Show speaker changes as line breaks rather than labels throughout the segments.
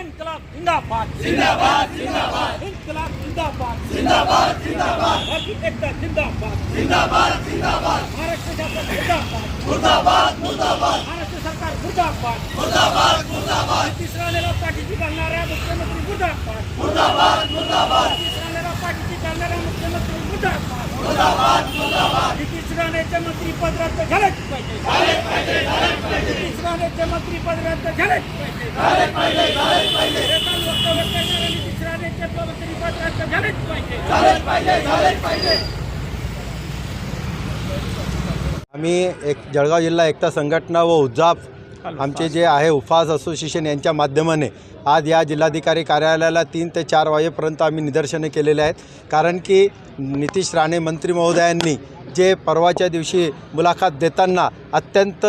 इन्कलाब जिंदाबाद। जिंदाबाद जिंदाबाद। इन्कलाब जिंदाबाद। जिंदाबाद जिंदाबाद। बाकी एकता जिंदाबाद। जिंदाबाद जिंदाबाद। महाराष्ट्र शासन जिंदाबाद। मुर्दाबाद मुर्दाबाद। महाराष्ट्र सरकार मुर्दाबाद। मुर्दाबाद मुर्दाबाद। नितीश राणेला पाठीशी घालणाऱ्या मुख्यमंत्री मुर्दाबाद। मुर्दाबाद मुर्दाबाद। नितीश राणेला पाठीशी घालणाऱ्या मुख्यमंत्री मुर्दाबाद। मुर्दाबाद मुर्दाबाद। नितीश राणेचे मंत्रीपद रद्द झालेच पाहिजे। राणेचे मंत्रीपद रद्द झालेच पाहिजे मंत्रीपद रद्द झालेच पाहिजे
आम्ही एक जळगाव जिल्हा एकता संघटना व उज्जाप आमचे जे आहे उफाज असोसिएशन यांच्या माध्यमाने आज या जिल्हाधिकारी कार्यालयाला तीन ते चार वाजेपर्यंत आम्ही निदर्शने केलेले आहेत. कारण की नितीश राणे मंत्री महोदयांनी जे परवाच्या दिवशी मुलाखत देताना अत्यंत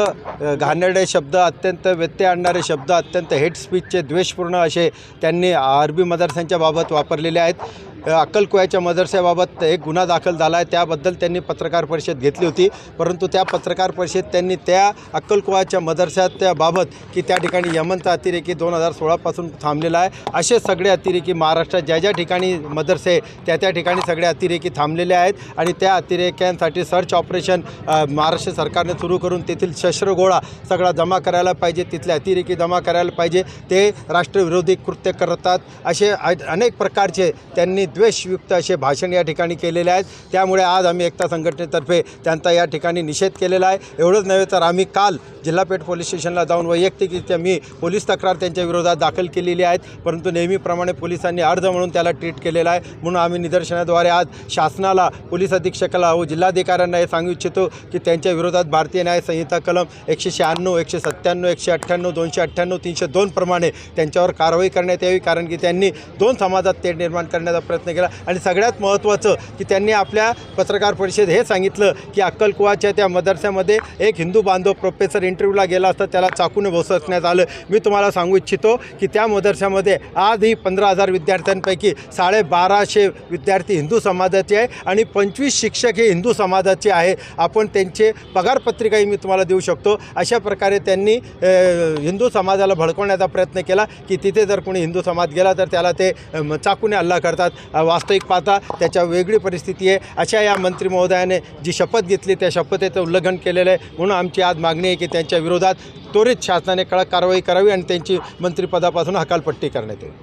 घाणेरडे शब्द अत्यंत व्यत्यय आणणारे शब्द अत्यंत हेट स्पीचचे द्वेषपूर्ण असे त्यांनी अरबी मदरसांच्या बाबत वापरलेले आहेत. अक्कलकुयाच्या मदरस्याबाबत एक गुन्हा दाखल झाला आहे. त्याबद्दल त्यांनी पत्रकार परिषद घेतली होती. परंतु त्या पत्रकार परिषदेत त्यांनी त्या अक्कलकोयाच्या मदरस्याबाबत की त्या ठिकाणी यमनचा अतिरेकी दोन हजार सोळापासून थांबलेला आहे. असे सगळे अतिरेकी महाराष्ट्रात ज्या ज्या ठिकाणी मदरसे त्या त्या ठिकाणी सगळे अतिरेकी थांबलेले आहेत आणि त्या अतिरेक्यांसाठी सर्च ऑपरेशन महाराष्ट्र सरकारने सुरू करून तेथील शस्त्रगोळा सगळा जमा करायला पाहिजे तिथले अतिरेकी जमा करायला पाहिजे. ते राष्ट्रविरोधी कृत्य करतात. असे अनेक प्रकारचे त्यांनी द्वेषयुक्त असे भाषण या ठिकाणी केलेले आहेत. त्यामुळे आज आम्ही एकता संघटनेतर्फे त्यांचा या ठिकाणी निषेध केलेला आहे. एवढंच नव्हे तर आम्ही काल जिल्हापेठ पोलीस स्टेशनला जाऊन वैयक्तिकरित्या मी पोलीस तक्रार त्यांच्या विरोधात दाखल केलेली आहेत. परंतु नेहमीप्रमाणे पोलिसांनी अर्ज म्हणून त्याला ट्रीट केलेला आहे. म्हणून आम्ही निदर्शनाद्वारे आज शासनाला पोलीस अधीक्षकाला व जिल्हाधिकाऱ्यांना हे सांगू इच्छितो की त्यांच्या विरोधात भारतीय न्याय संहिता कलम एकशे शहाण्णव एकशे सत्त्याण्णव एकशे अठ्ठ्याण्णव दोनशे अठ्ठ्याण्णव तीनशे दोनप्रमाणे त्यांच्यावर कारवाई करण्यात यावी. कारण की त्यांनी दोन समाजात ते निर्माण करण्याचा प्रयत्न केला. आणि सगळ्यात महत्त्वाचं की त्यांनी आपल्या पत्रकार परिषद हे सांगितलं की अक्कलकुवाच्या त्या मदरस्यामध्ये एक हिंदू बांधव प्रोफेसर इंटरव्ह्यूला गेला असता. त्याला चाकूने बसवण्यात आलं. मी तुम्हाला सांगू इच्छितो की त्या मदरशामध्ये आजही पंधरा हजार विद्यार्थ्यांपैकी साडेबाराशे विद्यार्थी हिंदू समाजाचे आहे आणि पंचवीस शिक्षक हे हिंदू समाजाचे आहे. आपण त्यांचे पगारपत्रिकाही मी तुम्हाला देऊ शकतो. अशा प्रकारे त्यांनी हिंदू समाजाला भडकवण्याचा प्रयत्न केला की तिथे जर कोणी हिंदू समाज गेला तर त्याला ते चाकूने हल्ला करतात. वास्तविक पाहता त्याच्या वेगळी परिस्थिती आहे. अशा या मंत्री महोदयाने जी शपथ घेतली त्या शपथेचं उल्लंघन केलेलं आहे. म्हणून आमची आज मागणी आहे की त्यांच्या विरोधात त्वरित शासनाने कडक कारवाई करावी आणि त्यांची मंत्रिपदापासून हकालपट्टी करण्यात येईल.